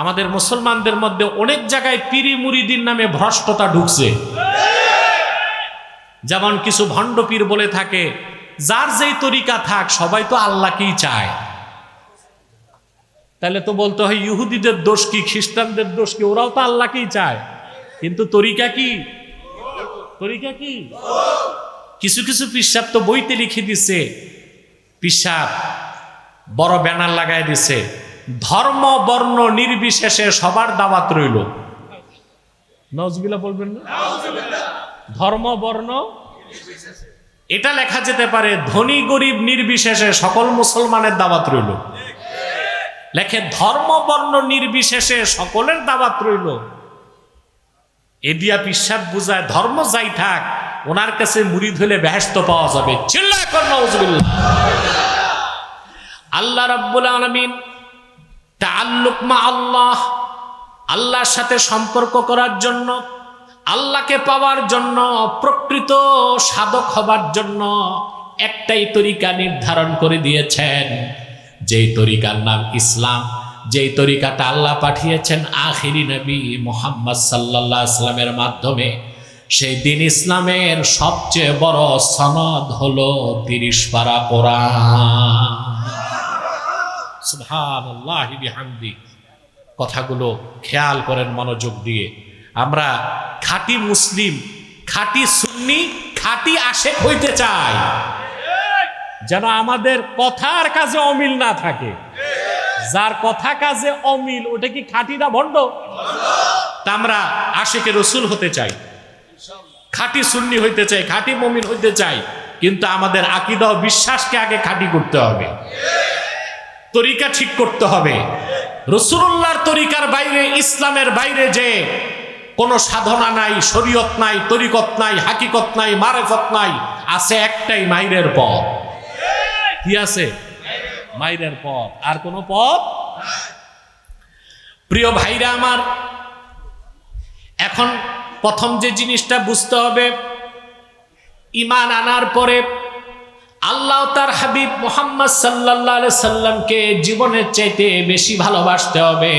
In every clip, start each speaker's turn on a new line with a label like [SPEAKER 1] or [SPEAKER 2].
[SPEAKER 1] আমাদের মুসলমানদের মধ্যে অনেক জায়গায় পিরি মুরিদিন নামে ভ্রষ্টতা ঢুকছে। যেমন কিছু ভণ্ডপীর বলে থাকে, যার যেই তরিকা থাক, সবাই তো আল্লাহকেই চায়। তাহলে তো বলতে হয়, ইহুদিদের দোষ কি, খ্রিস্টানদের দোষ কি? ওরাও তো আল্লাহকেই চায়। কিন্তু তরিকা কি? তরিকা কি? কিছু কিছু পিসাব তো বইতে লিখে দিছে। পিসাব বড় ব্যানার লাগাই দিছে। ধর্ম, বর্ণ নির্বিশেষে সবার দাওয়াত রইল। নজবিলা বলবেন না? ধর্ম, বর্ণ এটা লেখা যেতে পারে, ধনী, গরিব নির্বিশেষে সকল মুসলমানের দাওয়াত রইল। লেখে, ধর্ম, বর্ণ নির্বিশেষে সকলের দাওয়াত রইল। এদিয়া পিসাব বুঝায়, ধর্ম যাই থাক, ওনার কাছে মুড়ি ধুলে ব্যস্ত পাওয়া যাবে। চিল্লা কর নওয়াজবিল্লাহ আল্লাহ রাব্বুল আলামিন তাআল্লুক মা আল্লাহ আল্লাহর সাথে সম্পর্ক করার জন্য, আল্লাহকে পাওয়ার জন্য, প্রকৃত সাধক হবার জন্য একটাই তরিকা নির্ধারণ করে দিয়েছেন। যেই তরিকার নাম ইসলাম, যেই তরিকাটা আল্লাহ পাঠিয়েছেন আখিরি নবী মোহাম্মদ সাল্লাল্লাহু আলাইহি সাল্লামের মাধ্যমে, সেই দিন ইসলামের সবচেয়ে বড় সনদ হলো তিরিশ পারা কোরআন। কথাগুলো খেয়াল করেন মনোযোগ দিয়ে। আমরা খাঁটি মুসলিম, খাঁটি সুন্নি, খাঁটি আশেক হইতে চাই। যেন আমাদের কথার কাজে অমিল না থাকে। যার কথা কাজে অমিল, ওটা কি খাঁটি না ভণ্ড? তা আমরা আশেকে রসুল হতে চাই। খাঁটি সুন্নি হইতে চাই, খাঁটি মমিন হইতে চাই। কিন্তু আমাদের আকিদা বিশ্বাসকে আগে খাঁটি করতে হবে। তরিকা ঠিক করতে হবে। রসুল্লাহর তরিকার বাইরে, ইসলামের বাইরে যে কোনো সাধনা নাই, শরীয়ত নাই, তরিকত নাই, হাকিকত নাই, মারেফত নাই, আছে একটাই মাইরের পথ। কি আছে? মাইরের পথ। আর কোনো পথ? প্রিয় ভাইরা আমার, এখন প্রথম যে জিনিসটা বুঝতে হবে, ইমান আনার পরে আল্লাহ তার হাবিব মোহাম্মদ সাল্লাহ সাল্লামকে জীবনের চাইতে বেশি ভালোবাসতে হবে।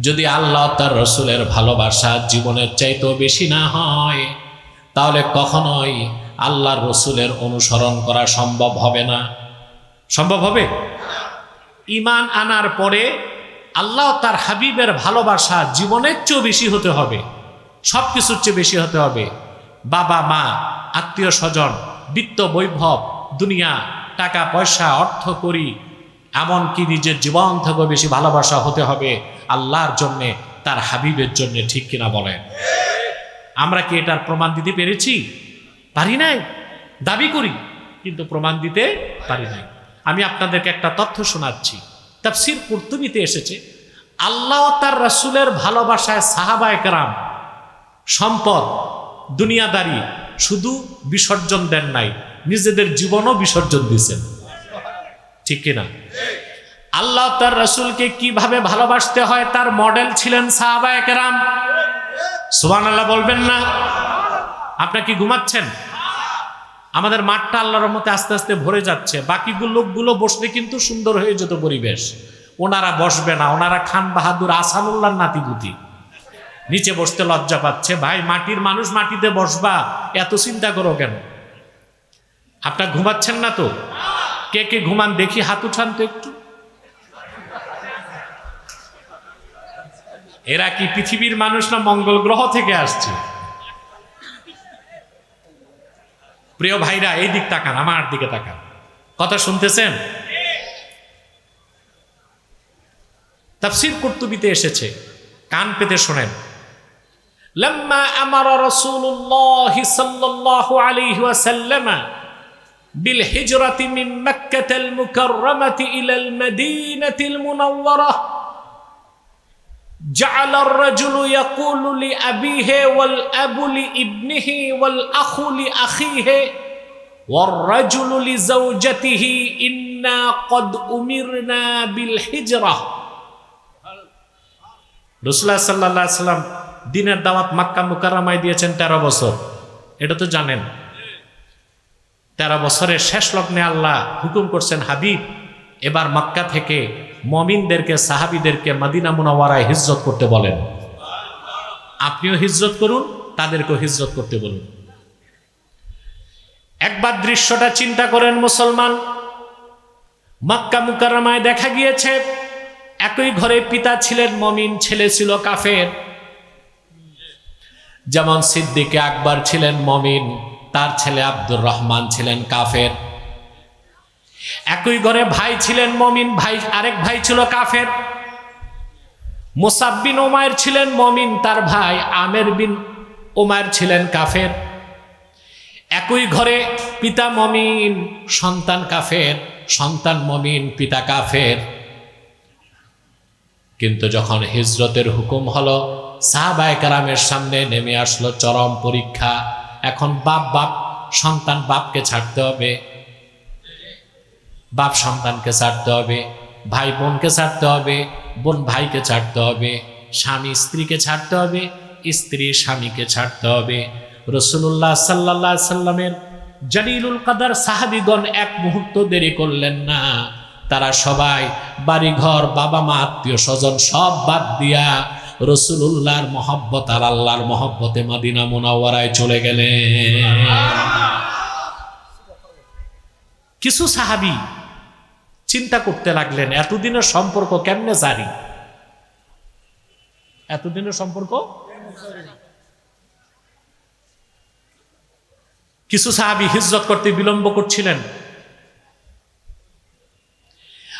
[SPEAKER 1] যদি আল্লাহ তার রসুলের ভালোবাসা জীবনের চাইতেও বেশি না হয়, তাহলে কখনোই আল্লাহর রসুলের অনুসরণ করা সম্ভব হবে না। সম্ভব হবে? ইমান আনার পরে আল্লাহ তার হাবিবের ভালোবাসা জীবনের চেয়েও বেশি হতে হবে সব কিছুর চেয়ে বেশি হতে হবে। বাবা, মা, আত্মীয় স্বজন বিত্ত বৈভব, দুনিয়া, টাকা, পয়সা, অর্থ করি, এমনকি নিজের জীবন থেকেও বেশি ভালোবাসা হতে হবে আল্লাহর জন্যে, তার হাবিবের জন্যে, ঠিক কিনা বলেন? আমরা কি এটার প্রমাণ দিতে পেরেছি? পারি নাই? দাবি করি, কিন্তু প্রমাণ দিতে পারি নাই। আমি আপনাদেরকে একটা তথ্য শোনাচ্ছি। তাফসির কুর্তুবিতে এসেছে, আল্লাহ তার রসুলের ভালোবাসায় সাহাবায় কেরাম, সম্পদ, দুনিয়াদারি শুধু বিসর্জন দেন নাই, নিজেদের জীবনও বিসর্জন দিয়েছেন। ঠিক কিনা? আল্লাহ তার রসুলকে কীভাবে ভালোবাসতে হয় তার মডেল ছিলেন সাহাবায় কেরাম সুবান আল্লাহ বলবেন না? আপনার কি ঘুমাচ্ছেন? আমাদের মাঠটা আল্লাহর মতে আস্তে আস্তে ভরে যাচ্ছে। বাকি লোকগুলো বসলে কিন্তু সুন্দর হয়ে যেত পরিবেশ। ওনারা বসবে না, ওনারা খান বাহাদুর আসানুল্লাহ নাতিপুতি। নিচে বসতে লজ্জা পাচ্ছে। ভাই, মাটির মানুষ মাটিতে বসবা, এত চিন্তা করো কেন? আপনার ঘুমাচ্ছেন না তো? কে কে ঘুমান দেখি, হাত উঠান তো একটু। এরা কি পৃথিবীর মানুষ না মঙ্গল গ্রহ থেকে আসছে? প্রিয় ভাইরা, এই দিক তাকান, আমার দিকে তাকান। কথা শুনতেছেন? তাফসির কর্তুবিতে এসেছে, কান পেতে শোনেন। لما أمر رسول الله صلى الله عليه وسلم بالهجرة من مكة المكرمة إلى المدينة المنورة جعل الرجل يقول لأبيه والأب لابنه والأخ لأخيه والرجل لزوجته إنا قد أمرنا بالهجرة. رسول الله صلى الله عليه وسلم দিনের দাওয়াত মাক্কা মুকারামায় দিয়েছেন তেরো বছর। এটা তো জানেন। তেরো বছরের শেষ লগ্নে আল্লাহ হুকুম করছেন, হাবিব, এবার মক্কা থেকে মমিনদেরকে, সাহাবিদেরকে মাদিনা মুনাওয়ারায় হিজরত করতে বলেন। আপনিও হিজরত করুন, তাদেরকেও হিজরত করতে বলুন। একবার দৃশ্যটা চিন্তা করেন মুসলমান। মক্কা মুকারমায় দেখা গিয়েছে, একই ঘরে পিতা ছিলেন, মমিন ছেলে ছিল কাফের। যেমন সিদ্দিকে আকবর ছিলেন মমিন, তার ছেলে আব্দুর রহমান ছিলেন কাফের। একই ঘরে ভাই ছিলেন মমিন, ভাই, আরেক ভাই ছিল কাফের। মুসাব্বিন ওমায়ের ছিলেন মমিন, তার ভাই আমের বিন ওমায়ের ছিলেন কাফের। একই ঘরে পিতা মমিন, সন্তান কাফের, সন্তান মমিন, পিতা কাফের। কিন্তু যখন হিজরতের হুকুম হলো সাহাবায় কারামের সামনে নেমে আসলো চরম পরীক্ষা। এখন বাপ বাপ, সন্তান বাপকে ছাড়তে হবে। বাপ সন্তানকে ছাড়তে হবে, ভাই বোনকে ছাড়তে হবে, বোন ভাইকে ছাড়তে হবে, স্বামী স্ত্রীকে ছাড়তে হবে, স্ত্রী স্বামীকে ছাড়তে হবে। রসুল্লাহ সাল্লাহ সাল্লামের জালিলুল কাদার সাহাবিগণ এক মুহূর্ত দেরি করলেন না। তারা সবাই বাড়িঘর বাবা মা আত্মীয় স্বজন সব বাদ দিয়া রসুল্লাহর মহব্বত আর আল্লাহর মহব্বতে মাদিনা মোনাওয়ারায় চলে গেলেন কিছু সাহাবি চিন্তা করতে লাগলেন, এতদিনের সম্পর্ক কেমনে জারি? এতদিনের সম্পর্ক? কিছু সাহাবি হিজরত করতে বিলম্ব করছিলেন।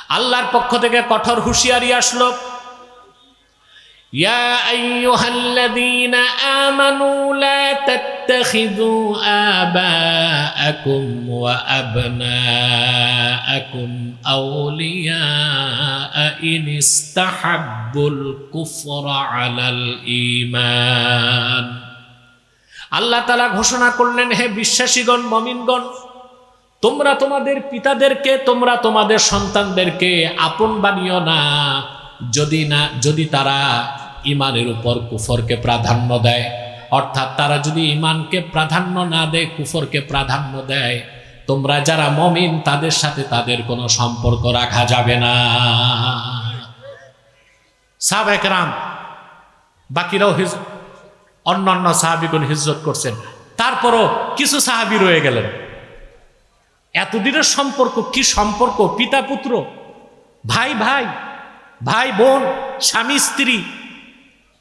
[SPEAKER 1] আল্লাহর পক্ষ থেকে কঠোর হুঁশিয়ারি আসলো। يا أيها الذين آمنوا لا تتخذوا آباءكم وأبناءكم أولياء إن استحبوا الكفر على الإيمان আল্লাহ তালা ঘোষণা করলেন হে বিশ্বাসীগণ মমিনগণ তোমরা তোমাদের পিতাদেরকে তোমরা তোমাদের সন্তানদেরকে আপন বানিও না যদি না, যদি তারা ইমানের উপর কুফরকে প্রাধান্য দেয়, অর্থাৎ তারা যদি ইমানকে প্রাধান্য না দেয়, কুফরকে প্রাধান্য দেয়, তোমরা যারা মমিন, তাদের সাথে তাদের কোনো সম্পর্ক রাখা যাবে না। সাবেকরাম বাকিরাও হিজ, অন্যান্য সাহাবিগুন হিজরত করছেন। তারপরও কিছু সাহাবি রয়ে গেলেন। এতদিনের সম্পর্ক কি সম্পর্ক? পিতা পুত্র ভাই ভাই ভাই, বোন, স্বামী, স্ত্রী।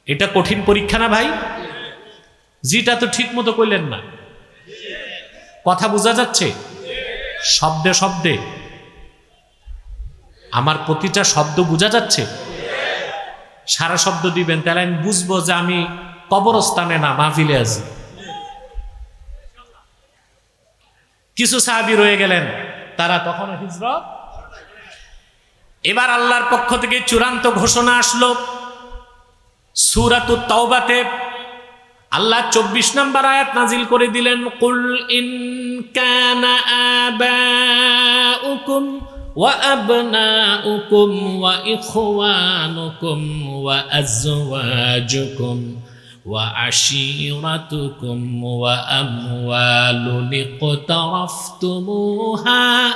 [SPEAKER 1] এটা কঠিন পরীক্ষা না ভাই? জিটা তো ঠিক মতো করলেন না। কথা বোঝা যাচ্ছে? শব্দে শব্দে। আমার প্রতিটা শব্দ বোঝা যাচ্ছে? সারা শব্দ দিবেন, তাহলে আমি বুঝব যে আমি কবরস্থানে না, মাহফিলে আছি। কিছু সাহাবি রয়ে গেলেন, তারা তখন হিজরত এবার আল্লাহর পক্ষ থেকে চূড়ান্ত ঘোষণা আসলো সুরাতু তাওবাতে আল্লাহ চব্বিশ নম্বর আয়াত নাজিল করে দিলেন কুল ইন কানা আবাউকুম وأبناؤكم وإخوانكم وأزواجكم وعشيرتكم وأموال اقترفتموها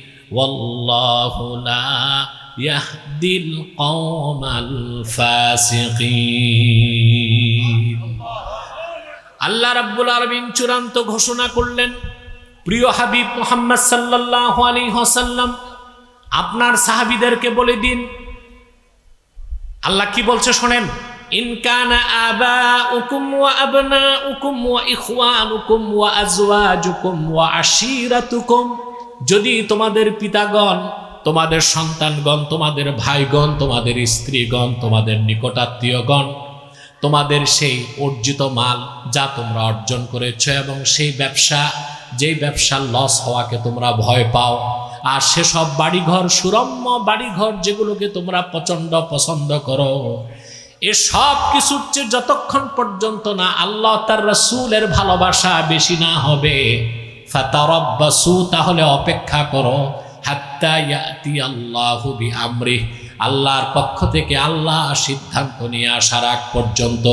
[SPEAKER 1] والله لا يهدي القوم الفاسقين আল্লাহ রাব্বুল আলমিন চূড়ান্ত ঘোষণা করলেন প্রিয় হাবিব মোহাম্মদ সাল্লাহ আলী হাসাল্লাম আপনার সাহাবিদেরকে বলে দিন আল্লাহ কি বলছে শোনেন ইনকানা আবা উকুম ওয়া আবনা উকুম ওয়া ইখওয়ান উকুম ওয়া আজওয়াজুকুম ওয়া আশিরাতুকুম যদি তোমাদের পিতাগণ, তোমাদের সন্তানগণ, তোমাদের ভাইগণ, তোমাদের স্ত্রীগণ, তোমাদের নিকটাত্মীয়গণ, তোমাদের সেই অর্জিত মাল যা তোমরা অর্জন করেছ এবং সেই ব্যবসা, যেই ব্যবসার লস হওয়াকে তোমরা ভয় পাও, আর সেসব বাড়িঘর, সুরম্য বাড়িঘর যেগুলোকে তোমরা প্রচণ্ড পছন্দ করো, এ সব কিছুর চেয়ে যতক্ষণ পর্যন্ত না আল্লাহ তার রসুলের ভালোবাসা বেশি না হবে ফাতারব্বাসু, তাহলে অপেক্ষা করো। হাত্তা ইয়াতি আল্লাহু বিআমরি আল্লাহর পক্ষ থেকে আল্লাহ সিদ্ধান্ত নিয়ে আসার আগ পর্যন্ত।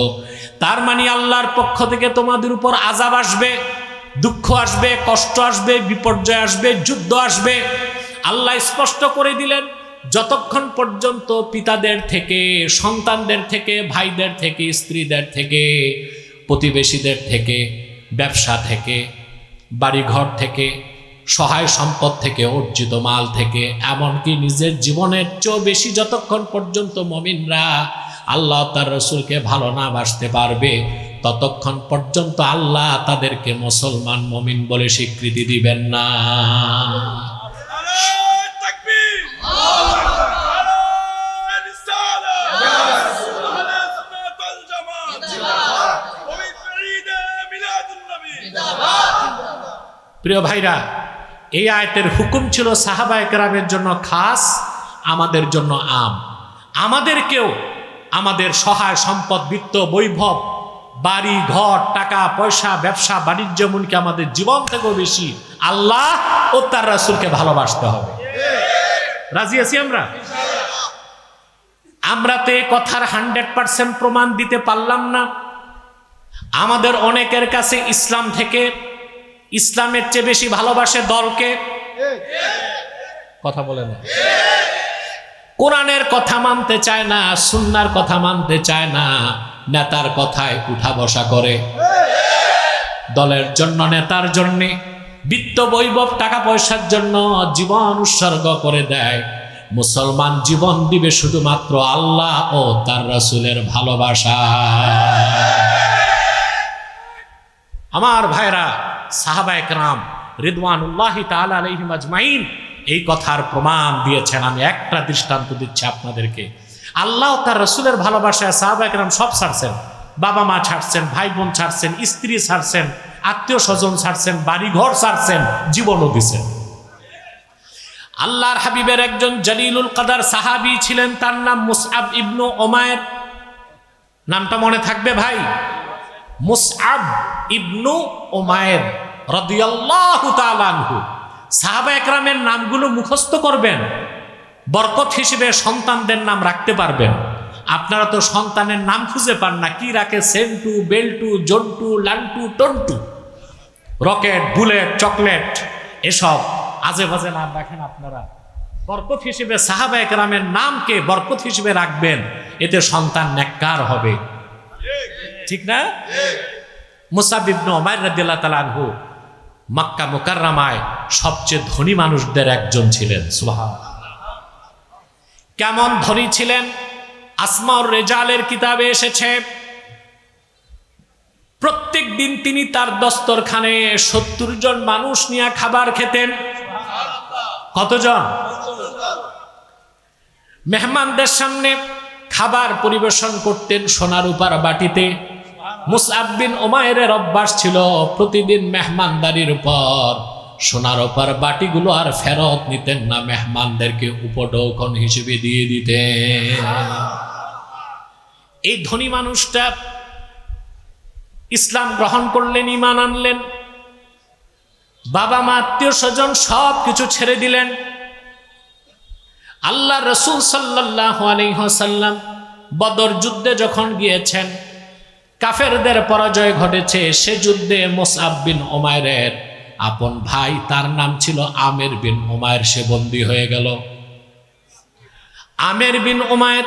[SPEAKER 1] তার মানে আল্লাহর পক্ষ থেকে তোমাদের উপর আজাব আসবে, দুঃখ আসবে, কষ্ট আসবে, বিপর্যয় আসবে, যুদ্ধ আসবে। আল্লাহ স্পষ্ট করে দিলেন, যতক্ষণ পর্যন্ত পিতাদের থেকে, সন্তানদের থেকে, ভাইদের থেকে, স্ত্রীদের থেকে, প্রতিবেশীদের থেকে, ব্যবসা থেকে বাড়িঘর থেকে, সহায় সম্পদ থেকে, অর্জিত মাল থেকে, এমনকি নিজের জীবনের চেয়েও বেশি যতক্ষণ পর্যন্ত মমিনরা আল্লাহ তার রসুলকে ভালো না বাসতে পারবে, ততক্ষণ পর্যন্ত আল্লাহ তাদেরকে মুসলমান মমিন বলে স্বীকৃতি দিবেন না।
[SPEAKER 2] নারায়ে
[SPEAKER 1] প্রিয় ভাইরা, এই আয়তের হুকুম ছিল সাহাবা একরামের জন্য খাস, আমাদের জন্য আম। আমাদেরকেও আমাদের সহায় সম্পদ, বিত্ত, বৈভব, বাড়ি, ঘর, টাকা, পয়সা, ব্যবসা, বাণিজ্য এমনকি আমাদের জীবন থেকেও বেশি আল্লাহ ও তার রাসুলকে ভালোবাসতে হবে। রাজি আছি আমরা? আমরা তো কথার হান্ড্রেড পার্সেন্ট প্রমাণ দিতে পারলাম না। আমাদের অনেকের কাছে ইসলাম থেকে ইসলামের চেয়ে বেশি ভালোবাসে দলকে? কথা বলে না। কোরআনের কথা মানতে চায় না, সুন্নার কথা মানতে চায় না, নেতার কথায় উঠা বসা করে। দলের জন্য, নেতার জন্য। বিত্ত বৈভব, টাকা পয়সার জন্য জীবন উৎসর্গ করে দেয়। মুসলমান জীবন দিবে শুধুমাত্র আল্লাহ ও তার রাসূলের ভালোবাসা। আমার ভাইরা সাহাবা একরাম রিদওয়ানুল্লাহ তাআলা আলাইহিম আজমাইন এই কথার প্রমাণ দিয়েছেন। আমি একটা দৃষ্টান্ত দিচ্ছি আপনাদেরকে। আল্লাহ তার রসুলের ভালোবাসায় সাহাবা একরাম সব ছাড়ছেন। বাবা মা ছাড়ছেন, ভাই বোন ছাড়ছেন, স্ত্রী ছাড়ছেন, আত্মীয় স্বজন ছাড়ছেন, বাড়িঘর ছাড়ছেন, জীবনও দিছেন। আল্লাহর হাবিবের একজন জলিলুল কাদার সাহাবী ছিলেন, তার নাম মুসআব ইবনু ওমায়ের। নামটা মনে থাকবে ভাই? মুসআব ইবনু ওমায়ের রাদিয়াল্লাহু তাআলা আনহু। সাহাবা একরামের নামগুলো মুখস্থ করবেন। বরকত হিসেবে সন্তানদের নাম রাখতে পারবেন। আপনারা তো সন্তানের নাম খুঁজে পান না। কি রাখে? Sentu, Beltu, Jontu, Lantu, Tontu. Rocket, bullet, chocolate, এসব আজে বাজে নাম রাখেন আপনারা। বরকত হিসেবে সাহাবা একরামের নামকে বরকত হিসেবে রাখবেন। এতে সন্তান নেককার হবে। ঠিক না? মুসাবিবনু ওমায় রাদিয়াল্লাহু তাআলা আনহু মক্কা মুকাররমায় সবচেয়ে ধনী মানুষদের একজন ছিলেন। সুবহান কেমন ধনী ছিলেন? আসমাউর রেজালের কিতাবে এসেছে প্রত্যেক দিন তিনি তার দস্তরখানে সত্তর জন মানুষ নিয়ে খাবার খেতেন। কতজন? মেহমানদের সামনে খাবার পরিবেশন করতেন সোনার উপার বাটিতে। মুসআবিন ওমায়ের অভ্যাস ছিল প্রতিদিন মেহমানদারির উপর। সোনার ওপার বাটিগুলো আর ফেরত নিতেন না, মেহমানদেরকে উপঢৌকন হিসেবে দিয়ে দিতেন। এই ধনী মানুষটা ইসলাম গ্রহণ করলেন ইমান আনলেন। বাবা মা আত্মীয় স্বজন সব কিছু ছেড়ে দিলেন। আল্লাহ রসুল সাল্লাহ আলহ্লাম বদর যুদ্ধে যখন গিয়েছেন কাফেরদের পরাজয় ঘটেছে সে যুদ্ধে মোসাব বিন ওমায়ের আপন ভাই, তার নাম ছিল আমের বিন ওমায়ের সে বন্দী হয়ে গেল। আমের বিন ওমায়ের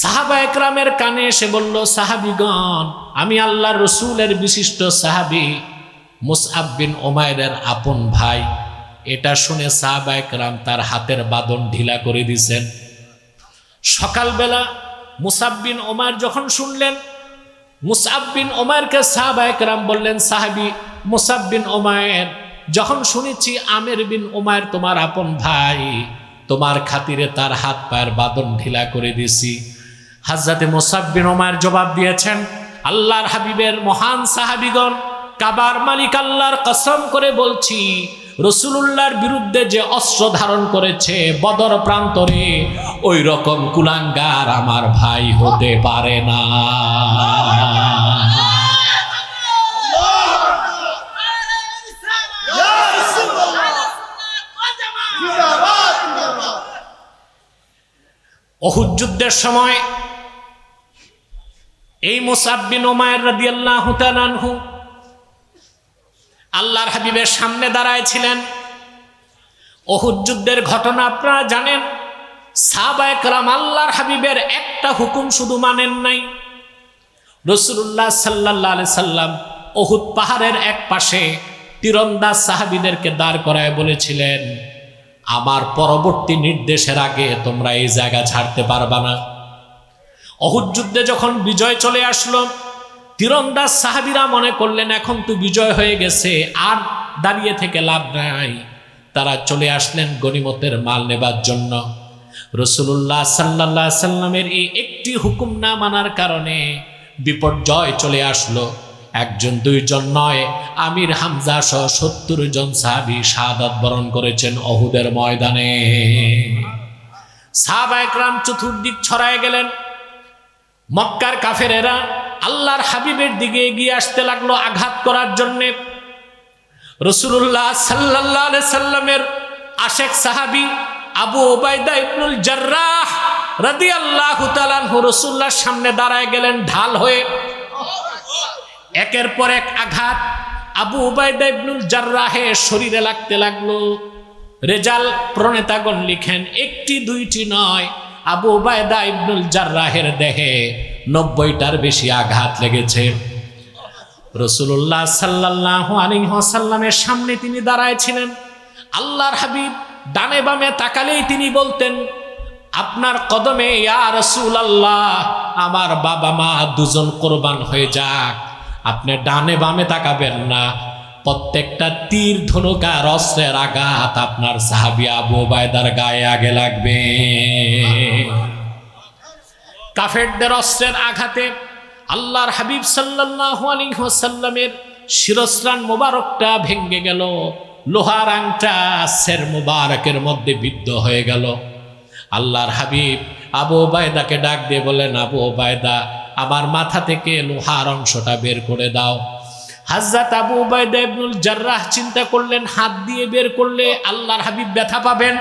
[SPEAKER 1] সাহাবা একরামের কানে এসে বলল, সাহাবিগণ, আমি আল্লাহ রসুলের বিশিষ্ট সাহাবি মুসআব বিন ওমায়ের আপন ভাই। এটা শুনে সাহাবা একরাম তার হাতের বাদন ঢিলা করে দিছেন। সকালবেলা মুসাব্বিন ওমার যখন শুনলেন মুসাব্বিন ওমারকে সাহাবা একরাম বললেন, সাহাবি মুসাব্বিন ওমায়ের, যখন শুনেছি আমের বিন ওমায়ের তোমার আপন ভাই, তোমার খাতিরে তার হাত পায়ের বাদন ঢিলা করে দিছি হাজরাতে মুসাব্বিন ওমায়ের জবাব দিয়েছেন, আল্লাহর হাবিবের মহান সাহাবিগণ, কাবার মালিক আল্লাহর কসম করে বলছি রসুলুল্লাহর বিরুদ্ধে যে অস্ত্র ধারণ করেছে বদর প্রান্তরে ওই রকম কুলাঙ্গার আমার ভাই হতে পারে না। অহুদ যুদ্ধের সময় এই মুসাব্বিন ওমায়ের রাদিয়াল্লাহু তাআলা আনহু আল্লাহর হাবিবের সামনে দাঁড়ায় ছিলেন ঘটনা আপনারা জানেন। সাহাবা একরাম আল্লাহর হাবিবের একটা হুকুম শুধু মানেন নাই। রসুল্লাহ সাল্লাহ সাল্লাম অহুদ পাহাড়ের এক পাশে তীরন্দাজ সাহাবিদেরকে দাঁড় করায় বলেছিলেন, আমার পরবর্তী নির্দেশের আগে তোমরা এই জায়গা ছাড়তে পারবা না। অহুদ যুদ্ধে যখন বিজয় চলে আসলো তীরন্দাজ সাহাবিরা মনে করলেন, এখন তো বিজয় হয়ে গেছে, আর দাঁড়িয়ে থেকে লাভ নাই। তারা চলে আসলেন গনিমতের মাল নেবার জন্য। রসুল্লাহ সাল্লাহ সাল্লামের এই একটি হুকুম না মানার কারণে বিপর্যয় চলে আসলো। একজন, দুইজন নয়, আমির হামজা সহ সত্তর জন সাহাবি শাহাদাত বরণ করেছেন অহুদের ময়দানে। সাহাবা একরাম চতুর্দিক ছড়ায় গেলেন। মক্কার কাফেরেরা আল্লাহর হাবিবের দিকে এগিয়ে আসতে লাগল আঘাত করার জন্যে। রসুল্লাহ সাল্লাহ সাল্লামের আশেক সাহাবি আবু ওবায়দা ইবনুল জার্রাহ রাদি আল্লাহ তালানহু রসুল্লাহর সামনে দাঁড়ায় গেলেন ঢাল হয়ে। একের পর এক আঘাত আবু উবায়দা ইবনুল জার্রাহে শরীরে লাগতে লাগল। রেজাল প্রণেতাগণ লিখেন, একটি, দুইটি নয়, আবু উবায়দা ইবনুল জার্রাহের দেহে। নব্বইটার বেশি আঘাত লেগেছে। রসুল্লাহ সাল্লাহ আলিহাসাল্লামের সামনে তিনি দাঁড়ায় ছিলেন আল্লাহর হাবিব ডানে বামে তাকালেই তিনি বলতেন, আপনার কদমে, ইয়া রসুল আল্লাহ আমার বাবা মা দুজন কোরবান হয়ে যাক। আপনি ডানে বামে তাকাবেন না। প্রত্যেকটা তীর ধনুকার অস্ত্রের আঘাত আপনার সাহাবি আবু বায়দার গায়ে আগে লাগবে। কাফেরদের অস্ত্রের আঘাতে আল্লাহর হাবিব সাল্লাল্লাহু আলাইহি ওয়াসাল্লামের শিরস্রান মোবারকটা ভেঙ্গে গেল, লোহার আংটা সের মোবারকের মধ্যে বিদ্ধ হয়ে গেল। আল্লাহর হাবিব আবু বায়দাকে ডাক দিয়ে বলেন আবু বায়দা আমার মাথা থেকে লোহার অংশটা বের করে দাও। হাজরাত আবু বায়দা ইবনুল জার্রাহ চিন্তা করলেন, হাত দিয়ে বের করলে আল্লাহর হাবিব ব্যথা পাবেন।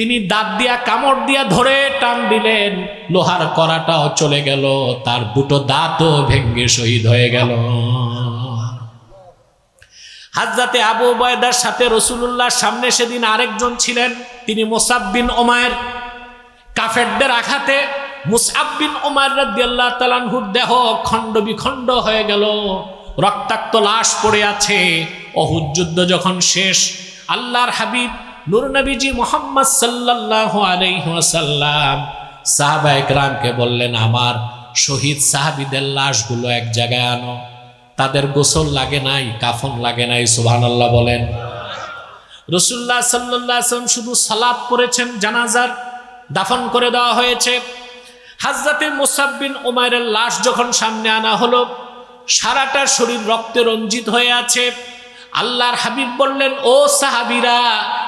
[SPEAKER 1] তিনি দাঁত দিয়া, কামড় দিয়া ধরে টান দিলেন। লোহার করাটাও চলে গেল, তার দুটো দাঁতও ভেঙ্গে শহীদ হয়ে গেল। হাজরাতে আবু উবায়দার সাথে রসুলুল্লাহর সামনে সেদিন আরেকজন ছিলেন, তিনি মোসাব্বিন ওমায়ের কাফেরদের আঘাতে মুসাব্বিন ওমার রাদিয়াল্লাহ তালানহুর দেহ খণ্ড বিখণ্ড হয়ে গেল। রক্তাক্ত লাশ পড়ে আছে। অহুদ যুদ্ধ যখন শেষ, আল্লাহর হাবিব নূর নবীজি মোহাম্মদ সাল্লাল্লাহু আলাইহি ওয়াসাল্লাম সাহাবা একরামকে বললেন, আমার শহীদ সাহাবিদের লাশগুলো এক জায়গায় আনো। তাদের গোসল লাগে নাই, কাফন লাগে নাই, সুবহানাল্লাহ বলেন। রসুল্লাহ সাল্লাহ আসলাম শুধু সালাদ পড়েছেন, জানাজার দাফন করে দেওয়া হয়েছে। হাজরাতে মুসাব্বিন ওমায়ের লাশ যখন সামনে আনা হলো, সারাটা শরীর রক্তে রঞ্জিত হয়ে আছে। আল্লাহর হাবিব বললেন, ও সাহাবিরা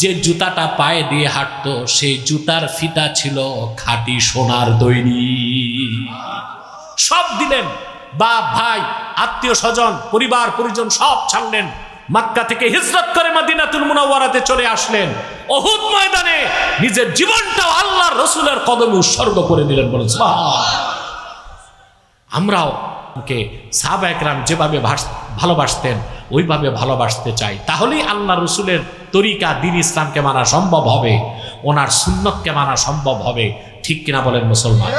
[SPEAKER 1] যে জুতাটা পায়ে দিয়ে হাঁটতো, সেই জুতার ফিতা ছিল খাঁটি সোনার দৈনি। সব দিলেন, বাপ, ভাই, আত্মীয় স্বজন, পরিবার, পরিজন সব ছাড়লেন। মাক্কা থেকে হিজরত করে মাদিনাতুল মুনাওয়ারাতে চলে আসলেন। অহুদ ময়দানে নিজের জীবনটাও আল্লাহর রসুলের কদমে উৎসর্গ করে দিলেন বলেন আমরাও ওকে সাহাবা একরাম যেভাবে ভালোবাসতেন, ওইভাবে ভালোবাসতে চাই। তাহলেই আল্লাহ রসুলের তরিকা দিন ইসলামকে মানা সম্ভব হবে, ওনার সুন্নতকে মানা সম্ভব হবে, ঠিক কিনা বলেন মুসলমান?